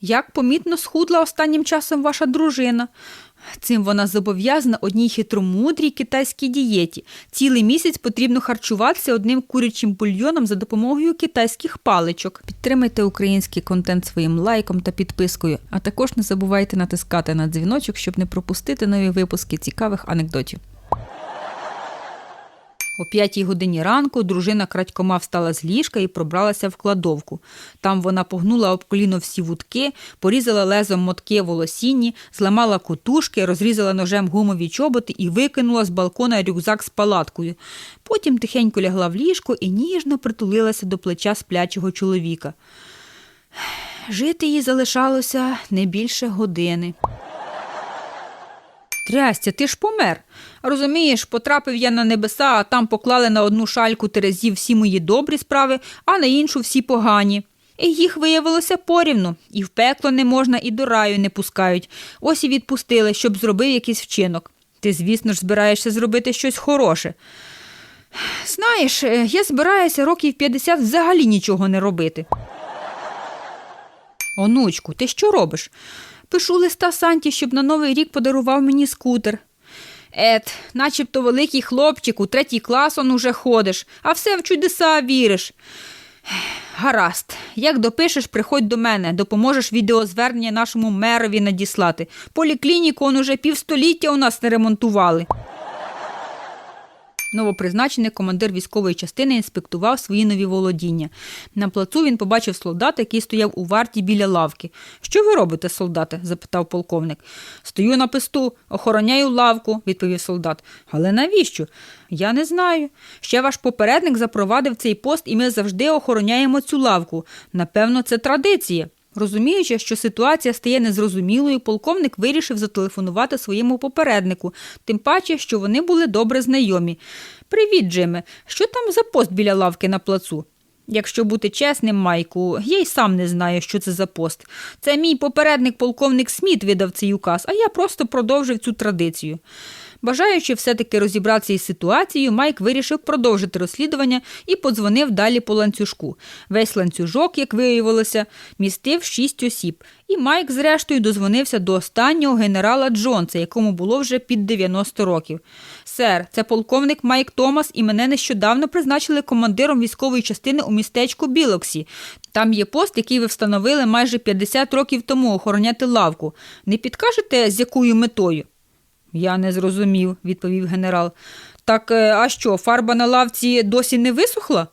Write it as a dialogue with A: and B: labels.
A: Як помітно схудла останнім часом ваша дружина. Цим вона зобов'язана одній хитромудрій китайській дієті. Цілий місяць потрібно харчуватися одним курячим бульйоном за допомогою китайських паличок. Підтримайте український контент своїм лайком та підпискою, а також не забувайте натискати на дзвіночок, щоб не пропустити нові випуски цікавих анекдотів. О п'ятій годині ранку дружина крадькома встала з ліжка і пробралася в кладовку. Там вона погнула об коліно всі вудки, порізала лезом мотки волосінні, зламала кутушки, розрізала ножем гумові чоботи і викинула з балкона рюкзак з палаткою. Потім тихенько лягла в ліжко і ніжно притулилася до плеча сплячого чоловіка. Жити їй залишалося не більше години. Трястя, ти ж помер. Розумієш, потрапив я на небеса, а там поклали на одну шальку терезів всі мої добрі справи, а на іншу всі погані. І їх виявилося порівну, і в пекло не можна, і до раю не пускають. Ось і відпустили, щоб зробив якийсь вчинок. Ти, звісно ж, збираєшся зробити щось хороше. Знаєш, е, я збираюся років 50 взагалі нічого не робити. Онучку, ти що робиш? Пишу листа Санті, щоб на новий рік подарував мені скутер. Ет, начебто великий хлопчик, у третій клас он уже ходиш, а все в чудеса віриш. Гаразд, як допишеш, приходь до мене, допоможеш відеозвернення нашому мерові надіслати. Поліклініку он уже півстоліття у нас не ремонтували. Новопризначений командир військової частини інспектував свої нові володіння. На плацу він побачив солдата, який стояв у варті біля лавки. Що ви робите, солдате? запитав полковник. Стою на писту, охороняю лавку, відповів солдат. Але навіщо? Я не знаю. Ще ваш попередник запровадив цей пост, і ми завжди охороняємо цю лавку. Напевно, це традиція. Розуміючи, що ситуація стає незрозумілою, полковник вирішив зателефонувати своєму попереднику, тим паче, що вони були добре знайомі. Привіт, Джиме. Що там за пост біля лавки на плацу? Якщо бути чесним, Майку, я й сам не знаю, що це за пост. Це мій попередник полковник Сміт видав цей указ, а я просто продовжив цю традицію. Бажаючи все-таки розібратися із ситуацією, Майк вирішив продовжити розслідування і подзвонив далі по ланцюжку. Весь ланцюжок, як виявилося, містив шість осіб. І Майк, зрештою, дозвонився до останнього генерала Джонса, якому було вже під 90 років. Сер, це полковник Майк Томас, і мене нещодавно призначили командиром військової частини у містечку Білоксі. Там є пост, який ви встановили майже 50 років тому охороняти лавку. Не підкажете, з якою метою? Я не зрозумів, відповів генерал. Так, е, а що, фарба на лавці досі не висохла?